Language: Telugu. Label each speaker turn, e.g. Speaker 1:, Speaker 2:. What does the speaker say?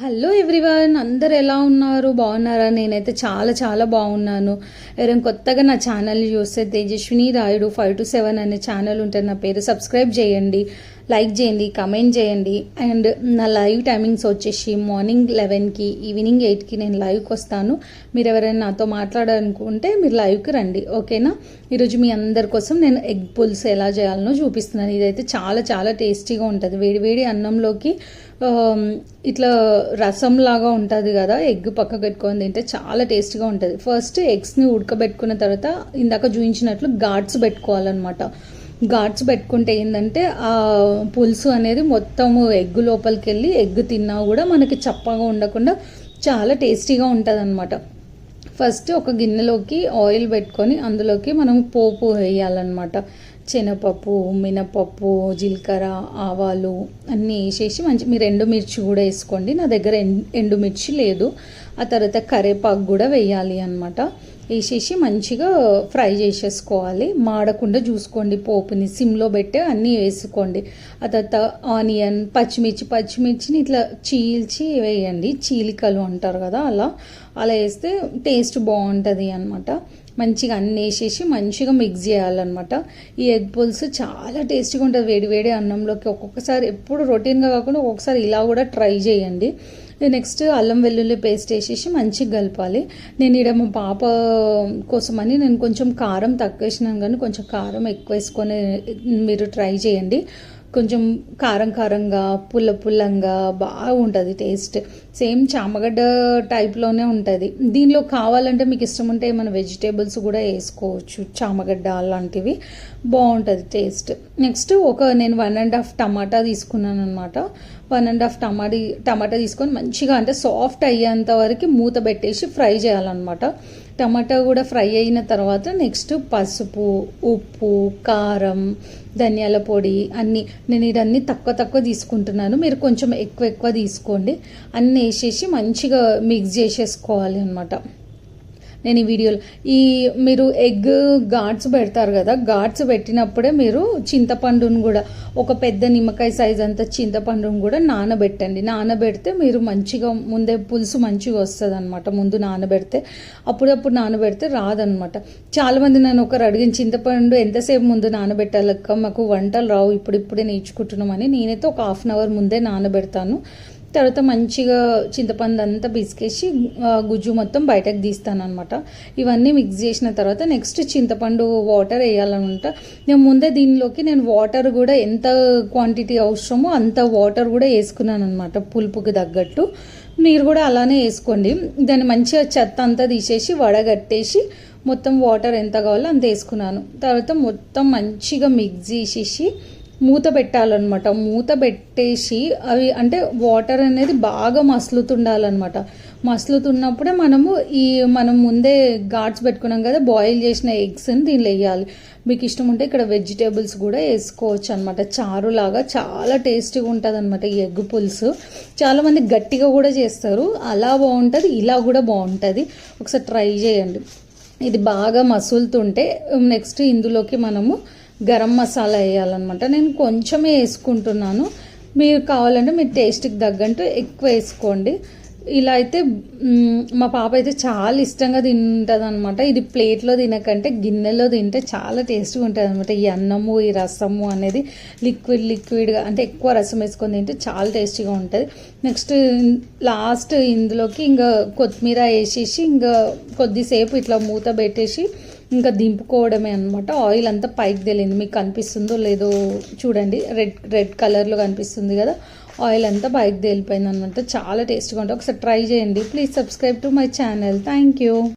Speaker 1: హలో ఎవ్రీవన్ అందరు ఎలా ఉన్నారు? బాగున్నారా? నేనైతే చాలా చాలా బాగున్నాను. ఎవరైనా కొత్తగా నా ఛానల్ చూస్తే Tejaswini Rayudu five two seven అనే ఛానల్ ఉంటుంది నా పేరు సబ్స్క్రైబ్ చేయండి. లైక్ చేయండి కమెంట్ చేయండి. అండ్ నా లైవ్ టైమింగ్స్ వచ్చేసి మార్నింగ్ లెవెన్కి ఈవినింగ్ ఎయిట్కి నేను లైవ్కి వస్తాను. మీరు ఎవరైనా నాతో మాట్లాడాలనుకుంటే మీరు లైవ్కి రండి ఓకేనా? ఈరోజు మీ అందరి కోసం నేను ఎగ్ పుల్స్ ఎలా చేయాలనో చూపిస్తున్నాను. ఇదైతే చాలా చాలా టేస్టీగా ఉంటుంది. వేడి వేడి అన్నంలోకి ఇట్లా రసం లాగా ఉంటుంది కదా ఎగ్ పక్క పెట్టుకొని తింటే చాలా టేస్టీగా ఉంటుంది. ఫస్ట్ ఎగ్స్ని ఉడకబెట్టుకున్న తర్వాత ఇందాక చూపించినట్లు ఘాట్స్ పెట్టుకోవాలన్నమాట. ఘాట్స్ పెట్టుకుంటే ఏంటంటే ఆ పులుసు అనేది మొత్తము ఎగ్ లోపలికి వెళ్ళి ఎగ్ తిన్నా కూడా మనకి చప్పగా ఉండకుండా చాలా టేస్టీగా ఉంటుంది అనమాట ఫస్ట్ ఒక గిన్నెలోకి ఆయిల్ పెట్టుకొని అందులోకి మనం పోపు వేయాలన్నమాట. శనగపప్పు మినపప్పు జీలకర్ర ఆవాలు అన్నీ వేసేసి మంచి మీరు ఎండుమిర్చి కూడా వేసుకోండి. నా దగ్గర ఎం- ఎండుమిర్చి లేదు. ఆ తర్వాత కరేపాకు కూడా వేయాలి అనమాట వేసేసి మంచిగా ఫ్రై చేసేసుకోవాలి. మాడకుండా చూసుకోండి పోపుని. సిమ్లో పెట్టి అన్నీ వేసుకోండి. ఆ తర్వాత ఆనియన్ పచ్చిమిర్చి పచ్చిమిర్చిని ఇట్లా చీల్చి వేయండి. చీలికలు అంటారు కదా అలా. అలా వేస్తే టేస్ట్ బాగుంటుంది అనమాట మంచిగా అన్నీ వేసేసి మంచిగా మిక్స్ చేయాలన్నమాట. ఈ ఎగ్ పులుసు చాలా టేస్టీగా ఉంటుంది. వేడి వేడి అన్నంలోకి ఒక్కొక్కసారి ఎప్పుడు రొటీన్గా కాకుండా ఒక్కొక్కసారి ఇలా కూడా ట్రై చేయండి. నెక్స్ట్ అల్లం వెల్లుల్లి పేస్ట్ వేసేసి మంచిగా కలపాలి. నేను ఇక్కడ మా పాప కోసమని నేను కొంచెం కారం తక్కువ వేసినాను కానీ కొంచెం కారం ఎక్కువ వేసుకొని మీరు ట్రై చేయండి. కొంచెం కారం కారంగా పుల్ల పుల్లంగా బాగుంటుంది టేస్ట్ సేమ్ చామగడ్డ టైప్లోనే ఉంటుంది. దీనిలో కావాలంటే మీకు ఇష్టం ఉంటే మన వెజిటేబుల్స్ కూడా వేసుకోవచ్చు. చామగడ్డ అలాంటివి బాగుంటుంది టేస్ట్ నెక్స్ట్ ఒక నేను వన్ అండ్ హాఫ్ టమాటా తీసుకున్నాను అనమాట one and half tomato tomato తీసుకొని మంచిగా అంటే సాఫ్ట్ అయ్యేంత వరకు మూత పెట్టేసి ఫ్రై చేయాలన్నమాట. టమాటా కూడా ఫ్రై అయిన తర్వాత నెక్స్ట్ పసుపు ఉప్పు కారం ధనియాల పొడి అన్నీ. నేను ఇవన్నీ తక్కువ తక్కువ తీసుకుంటున్నాను. మీరు కొంచెం ఎక్కువ ఎక్కువ తీసుకోండి. అన్నీ వేసేసి మంచిగా మిక్స్ చేసేసుకోవాలి అనమాట నేను ఈ వీడియోలో ఈ మీరు ఎగ్ ఘాట్స్ పెడతారు కదా ఘాట్స్ పెట్టినప్పుడే మీరు చింతపండును కూడా ఒక పెద్ద నిమ్మకాయ సైజ్ అంత చింతపండును కూడా నానబెట్టండి. నానబెడితే మీరు మంచిగా ముందే పులుసు మంచిగా వస్తుంది అనమాట ముందు నానబెడితే. అప్పుడప్పుడు నానబెడితే రాదనమాట చాలామంది నన్ను ఒకరు అడిగిన చింతపండు ఎంతసేపు ముందు నానబెట్టాలక్క? మాకు వంటలు రావు ఇప్పుడు ఇప్పుడే నేర్చుకుంటున్నామని నేనైతే ఒక హాఫ్ అన్ అవర్ ముందే నానబెడతాను. తర్వాత మంచిగా చింతపండు అంతా పిసికేసి గుజ్జు మొత్తం బయటకు తీస్తాను అనమాట ఇవన్నీ మిక్స్ చేసిన తర్వాత నెక్స్ట్ చింతపండు వాటర్ వేయాలన్నమాట నేను ముందే దీనిలోకి నేను వాటర్ కూడా ఎంత క్వాంటిటీ అవసరమో అంత వాటర్ కూడా వేసుకున్నాను అనమాట పులుపుకి తగ్గట్టు. మీరు కూడా అలానే వేసుకోండి. దాన్ని మంచిగా చెత్త అంతా తీసేసి వడగట్టేసి మొత్తం వాటర్ ఎంత కావాలో అంత వేసుకున్నాను. తర్వాత మొత్తం మంచిగా మిక్స్ చేసేసి మూత పెట్టాలన్నమాట. మూత పెట్టేసి అవి అంటే వాటర్ అనేది బాగా మసులుతుండాలన్నమాట. మసులుతున్నప్పుడే మనము ఈ మనం ముందే ఘాట్స్ పెట్టుకున్నాం కదా బాయిల్ చేసిన ఎగ్స్ని దీనిలో వేయాలి. మీకు ఇష్టం ఉంటే ఇక్కడ వెజిటేబుల్స్ కూడా వేసుకోవచ్చు అనమాట చారులాగా చాలా టేస్టీగా ఉంటుంది అనమాట ఈ ఎగ్ పులుసు. చాలామంది గట్టిగా కూడా చేస్తారు. అలా బాగుంటుంది ఇలా కూడా బాగుంటుంది. ఒకసారి ట్రై చేయండి. ఇది బాగా మసులుతుంటే నెక్స్ట్ ఇందులోకి మనము గరం మసాలా వేయాలన్నమాట. నేను కొంచెమే వేసుకుంటున్నాను. మీరు కావాలంటే మీరు టేస్ట్కి తగ్గట్టు ఎక్కువ వేసుకోండి. ఇలా అయితే మా పాప అయితే చాలా ఇష్టంగా తింటుంది అనమాట ఇది ప్లేట్లో తినకంటే గిన్నెలో తింటే చాలా టేస్ట్గా ఉంటుంది అనమాట ఈ అన్నము ఈ రసము అనేది లిక్విడ్ లిక్విడ్గా అంటే ఎక్కువ రసం వేసుకొని తింటే చాలా టేస్టీగా ఉంటుంది. నెక్స్ట్ లాస్ట్ ఇందులోకి ఇంకా కొత్తిమీర వేసేసి ఇంకా కొద్దిసేపు ఇట్లా మూత పెట్టేసి ఇంకా దింపుకోవడమే అనమాట ఆయిల్ అంతా పైకి తెలియదు మీకు కనిపిస్తుందో లేదో చూడండి. రెడ్ రెడ్ కలర్లో కనిపిస్తుంది కదా. ఆయిల్ అంతా పైకి తేలిపోయింది అనమాట చాలా టేస్ట్గా ఉంటుంది. ఒకసారి ట్రై చేయండి. Please subscribe to my channel thank you